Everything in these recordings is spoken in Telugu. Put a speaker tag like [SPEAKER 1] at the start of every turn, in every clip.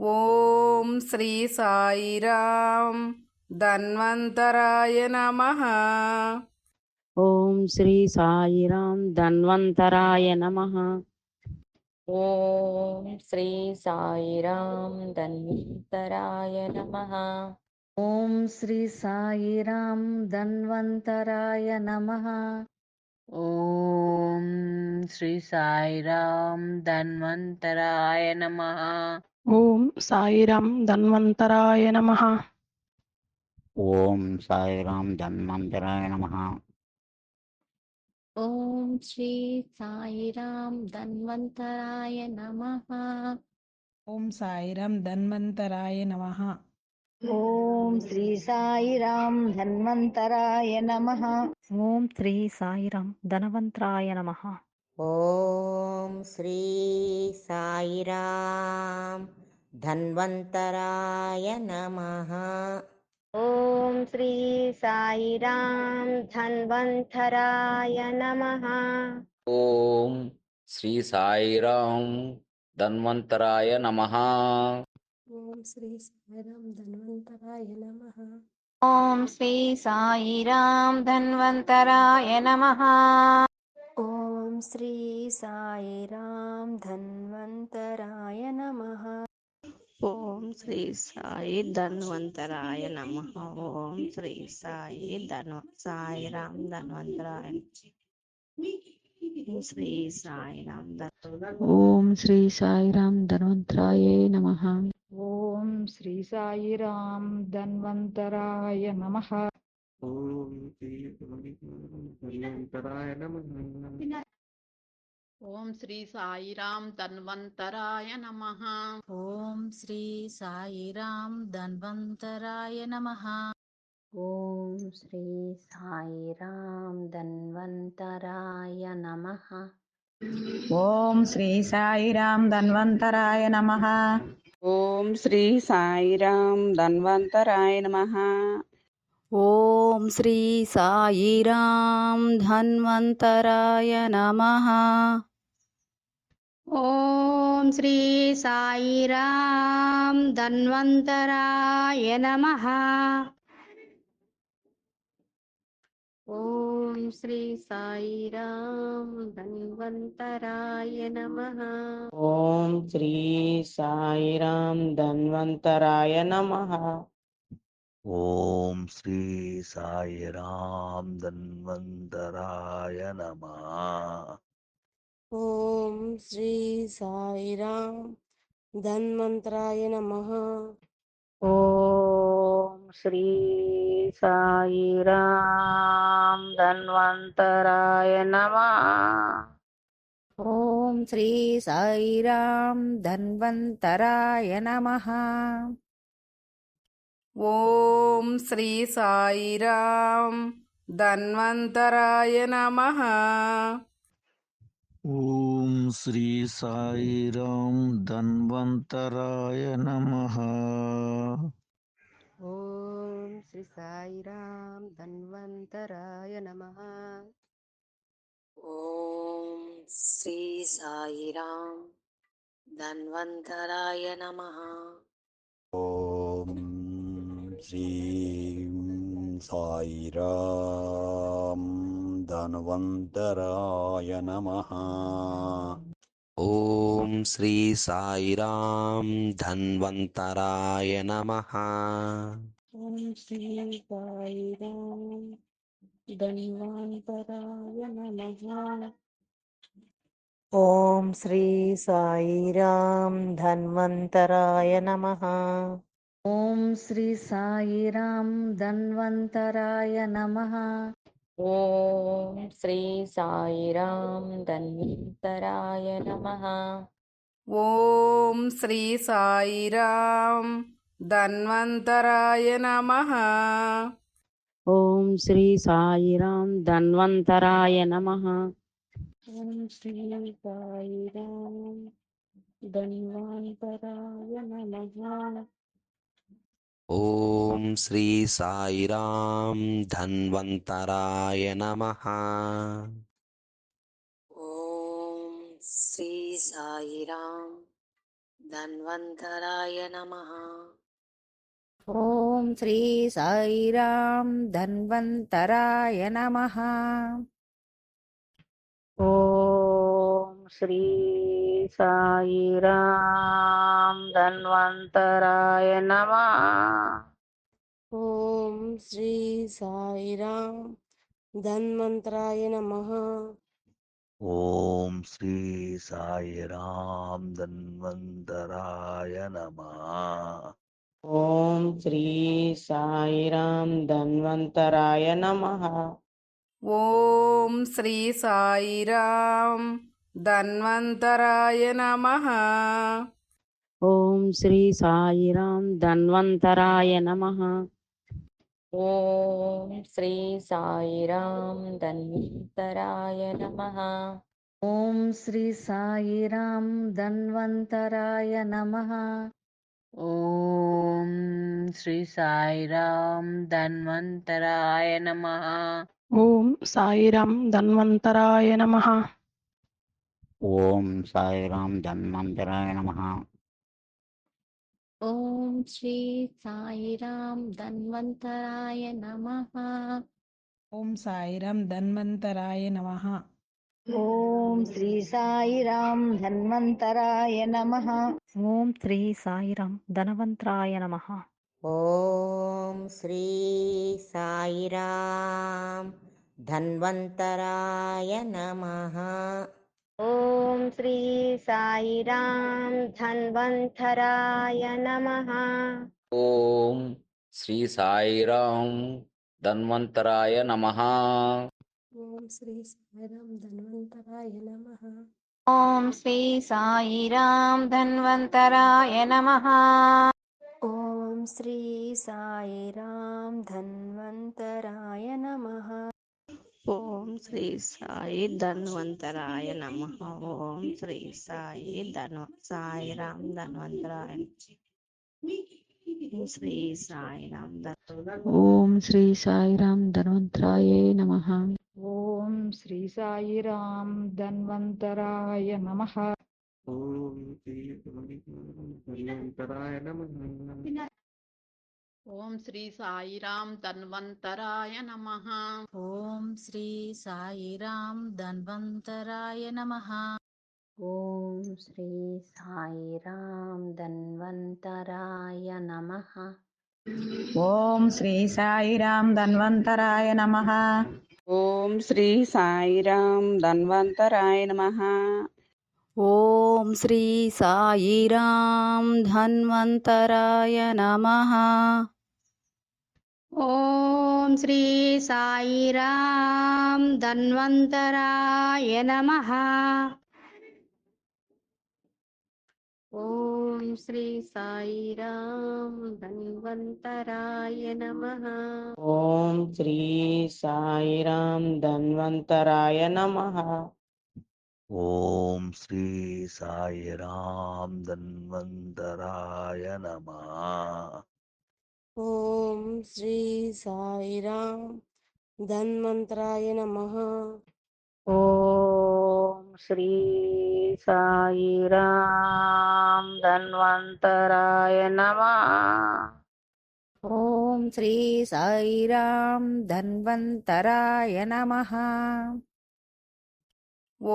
[SPEAKER 1] ఓం శ్రీ సాయిరాం ధన్వంతరాయ నమ.
[SPEAKER 2] ఓం శ్రీ సాయిరాం ధన్వంతరాయ నమ.
[SPEAKER 3] ఓం శ్రీ సాయిరాం ధన్వంతరాయ నమ.
[SPEAKER 4] ఓం శ్రీ సాయిరాం ధన్వంతరాయ నమ.
[SPEAKER 5] ఓం శ్రీ సాయిరాం ధన్వంతరాయ నమ.
[SPEAKER 6] ఓం సాయిరాం ధన్వంతరాయ నమ.
[SPEAKER 7] ఓం సాయిరాం ధన్వంతరాయ నమ.
[SPEAKER 3] ఓం శ్రీ సాయిరాం ధన్వంతరాయ నమ.
[SPEAKER 8] ఓం సాయిరాం ధన్వంతరాయ నమ.
[SPEAKER 4] ఓం శ్రీ సాయిరాం ధన్వంతరాయ నమ.
[SPEAKER 9] ఓం శ్రీ సాయిరాం ధనవంతరాయ నమ.
[SPEAKER 3] ఓం శ్రీ సాయిరాం ధన్వంతరాయ నమ. ఓం శ్రీ సాయిరాం ధన్వంతరాయ నమ.
[SPEAKER 10] ఓం శ్రీ సాయిరాం ధన్వంతరాయ నమ.
[SPEAKER 1] ఓం శ్రీ సాయిరాం ధన్వంతరాయ నమ.
[SPEAKER 3] ఓం శ్రీ సాయిరాం ధన్వంతరాయ నమ.
[SPEAKER 1] ఓం శ్రీ సాయిరాం ధన్వంతరాయ నమ.
[SPEAKER 2] ఓం శ్రీ సాయి ధన్వంతరాయ నమ. ఓం శ్రీ సాయి ధన్వ సాయిరాం ధన్వంతరాయ శ్రీ సాయిరాం
[SPEAKER 4] ఓం శ్రీ సాయిరాం ధన్వంతరాయ నమ.
[SPEAKER 9] సాయిరాం ధన్వంతరాయ నమ.
[SPEAKER 6] ఓం శ్రీ సాయిరాం ధన్వంతరాయ నమ.
[SPEAKER 4] ఓం శ్రీ సాయిరాం ధన్వంతరాయ నమ.
[SPEAKER 2] ఓం శ్రీ సాయిరాం ధన్వంతరాయ నమ.
[SPEAKER 8] ఓం శ్రీ సాయిరాం ధన్వంతరాయ నమ.
[SPEAKER 5] ఓం శ్రీ సాయిరాం ధన్వంతరాయ నమ.
[SPEAKER 9] ఓం శ్రీ సాయిరాం ధన్వంతరాయ నమ.
[SPEAKER 4] ఓం శ్రీ సాయిరాం ధన్వంతరాయ నమ.
[SPEAKER 3] ఓం శ్రీ సాయిరాం ధన్వంతరాయ నమ.
[SPEAKER 5] ఓం శ్రీ సాయిరాం ధన్వంతరాయ నమ.
[SPEAKER 7] ఓం శ్రీ సాయిరాం ధన్వంతరాయ నమ.
[SPEAKER 1] ఓం శ్రీ సాయిరాం ధన్వంతరాయ నమ.
[SPEAKER 2] ఓం श्री साईराम
[SPEAKER 9] धन्वन्तराय नमः ॐ श्री साईराम
[SPEAKER 1] धन्वन्तराय नमः ॐ श्री साईराम
[SPEAKER 11] धन्वन्तराय नमः ॐ श्री साईराम
[SPEAKER 3] धन्वन्तराय नमः श्री साई धन्वन्तराय
[SPEAKER 2] नमः। ॐ श्री साई धन्वन्तराय
[SPEAKER 7] नमः। ॐ श्रीं साई धन्वन्तराय
[SPEAKER 10] नमः। ॐ श्री सायि धन्वन्तराय
[SPEAKER 2] नमः। श्री साईराम धन्वान्तराय नमः
[SPEAKER 4] ॐ श्री साईराम धन्वन्तराय नमः ॐ श्री साईराम धन्वन्तराय नमः
[SPEAKER 3] ॐ श्री साईराम धन्वन्तराय नमः
[SPEAKER 1] ॐ श्री साईराम ధన్వంతరాయ నమ.
[SPEAKER 2] ఓం శ్రీ సాయిరాం ధన్వంతరాయ నమ. ఓం శ్రీ సాయిరాం ధన్వంతరాయ నమ.
[SPEAKER 10] ఓం శ్రీ సాయిరాం ధన్వంతరాయ నమ.
[SPEAKER 2] ఓం శ్రీ సాయిరాం ధన్వంతరాయ నమ.
[SPEAKER 12] ஓம் ஸ்ரீ சாய்ராம் தன்வந்தராய நமஹ.
[SPEAKER 2] ஓம் ஸ்ரீ சாயிராம் தன்வந்தராய நம
[SPEAKER 3] ஓம் ஸ்ரீ சாயிராம் தன்வந்தராய நம
[SPEAKER 7] ஓம் ஸ்ரீ சாயிராம் தன்வந்தராய நம
[SPEAKER 5] ఓం శ్రీ సాయిరాం ధన్వంతరాయ నమ.
[SPEAKER 1] ఓం శ్రీ సాయిరాం ధన్వంతరాయ నమ.
[SPEAKER 2] ఓం శ్రీ సాయిరాం ధన్వంతరాయ నమ.
[SPEAKER 3] ఓం శ్రీ సాయిరాం ధన్వంతరాయ నమ.
[SPEAKER 4] ఓం శ్రీ సాయిరాం ధన్వంతరాయ నమ.
[SPEAKER 5] ఓం శ్రీ సాయిరాం ధన్వంతరాయ నమ.
[SPEAKER 8] ఓం సాయిరాం ధన్వంతరాయ నమ.
[SPEAKER 2] ఓం సాయిరాం ధన్వంతరాయ నమ.
[SPEAKER 12] ఓం శ్రీ సాయిరాం ధన్వంతరాయ నమ.
[SPEAKER 8] ఓం సాయిరాం ధన్వంతరాయ నమ.
[SPEAKER 4] ఓం శ్రీ సాయిరాం ధన్వంతరాయ నమ.
[SPEAKER 9] ఓం శ్రీ సాయిరాం ధనవంతరాయ నమ.
[SPEAKER 2] ఓం శ్రీ సాయిరాం ధన్వంతరాయ నమ.
[SPEAKER 3] ఓం శ్రీ సాయిరాం ధన్వంతరాయ నమ.
[SPEAKER 10] ఓం శ్రీ సాయిరాం ధన్వంతరాయ నమ.
[SPEAKER 3] ఓం శ్రీ సాయిరాం ధన్వంతరాయ నమ.
[SPEAKER 12] ఓం శ్రీ సాయిరాం ధన్వంతరాయ నమ.
[SPEAKER 3] ఓం శ్రీ సాయిరాం ధన్వంతరాయ నమ.
[SPEAKER 2] ఓం శ్రీ సాయి ధన్వంతరాయ నమ. ఓం శ్రీ సాయి ధన్వ సాయిరాం ధన్వంతరాయ శ్రీ సాయిరాం ఓం శ్రీ సాయిరాం ధన్వంతరాయ నమ.
[SPEAKER 8] సాయిరాం ధన్వంతరాయ నమ.
[SPEAKER 6] ఓం శ్రీ సాయిరాం ధన్వంతరాయ నమ.
[SPEAKER 12] ఓం శ్రీ సాయిరాం ధన్వంతరాయ నమ.
[SPEAKER 2] ఓం శ్రీ సాయిరాం ధన్వంతరాయ నమ.
[SPEAKER 8] ఓం శ్రీ సాయిరాం ధన్వంతరాయ నమ.
[SPEAKER 5] ఓం శ్రీ సాయిరాం ధన్వంతరాయ నమ.
[SPEAKER 12] ఓం శ్రీ సాయిరాం ధన్వంతరాయ నమ.
[SPEAKER 3] ఓం శ్రీ సాయిరాం ధన్వంతరాయ నమ. ఓం శ్రీ సాయిరాం ధన్వంతరాయ నమ.
[SPEAKER 5] ఓం శ్రీ సాయిరాం ధన్వంతరాయ నమ.
[SPEAKER 7] ఓం శ్రీ సాయిరాం ధన్వంతరాయ నమ.
[SPEAKER 3] ఓం శ్రీ సాయిరాం ధన్వంతరాయ నమ.
[SPEAKER 2] ఓం श्री साईराम
[SPEAKER 12] धन्वन्तराय नमः ॐ श्री साईराम
[SPEAKER 1] धन्वन्तराय नमः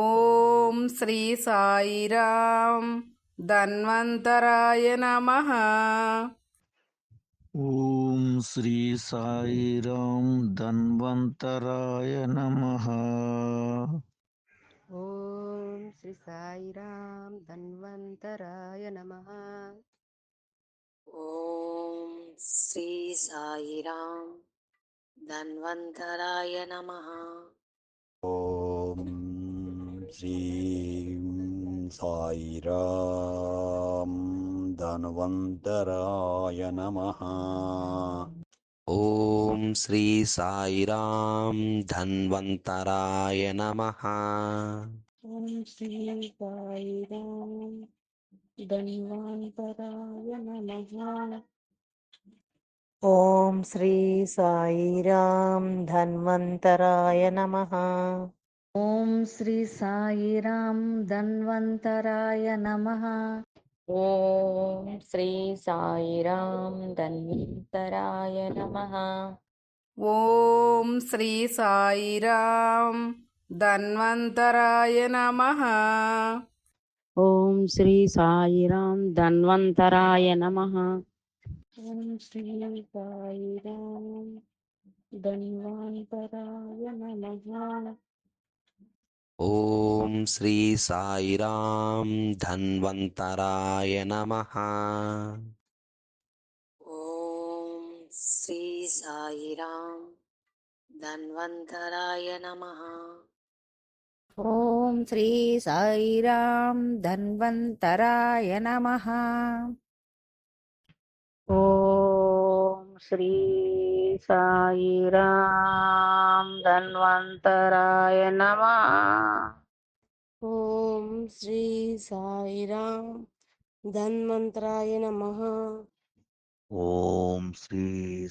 [SPEAKER 1] ॐ श्री साईराम
[SPEAKER 11] धन्वन्तराय नमः ॐ श्री साईराम
[SPEAKER 3] धन्वन्तराय नमः श्री साई धन्वन्तराय
[SPEAKER 2] नमः। ॐ श्रीं साई धन्वन्तराय
[SPEAKER 7] नमः। ॐ श्री सायि धन्वन्तराय
[SPEAKER 10] नमः। ॐ श्री धन्वन्तराय नमः।
[SPEAKER 3] ఓం శ్రీ సాయిరాం ధన్వంతరాయ నమ.
[SPEAKER 4] ఓం శ్రీ సాయిరాం ధన్వంతరాయ నమ. ఓం శ్రీ సాయిరాం ధన్వంతరాయ నమ.
[SPEAKER 1] ఓం శ్రీ సాయిరాం ధన్వంతరాయ నమ.
[SPEAKER 3] ఓం శ్రీ సాయిరాం ధన్వంతరాయ నమ.
[SPEAKER 5] ఓం శ్రీ సాయిరాం ధన్వంతరాయ నమః
[SPEAKER 10] ఓం శ్రీ సాయిరాం ధన్వంతరాయ నమ
[SPEAKER 13] ఓం శ్రీ సాయిరాం ధన్వంతరాయ నమ
[SPEAKER 9] ఓం శ్రీ సాయిరాం ధన్వంతరాయ నమ
[SPEAKER 1] శ్రీ సాయిరాం ధన్వంతరాయ నమ
[SPEAKER 10] ఓం శ్రీ సాయిరాం ధన్వంతరాయ నమః
[SPEAKER 7] ఓం శ్రీ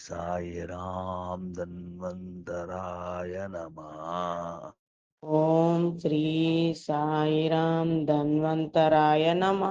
[SPEAKER 7] సాయిరాం ధన్వంతరాయ నమ
[SPEAKER 5] ఓం శ్రీ సాయిరాం ధన్వంతరాయ నమ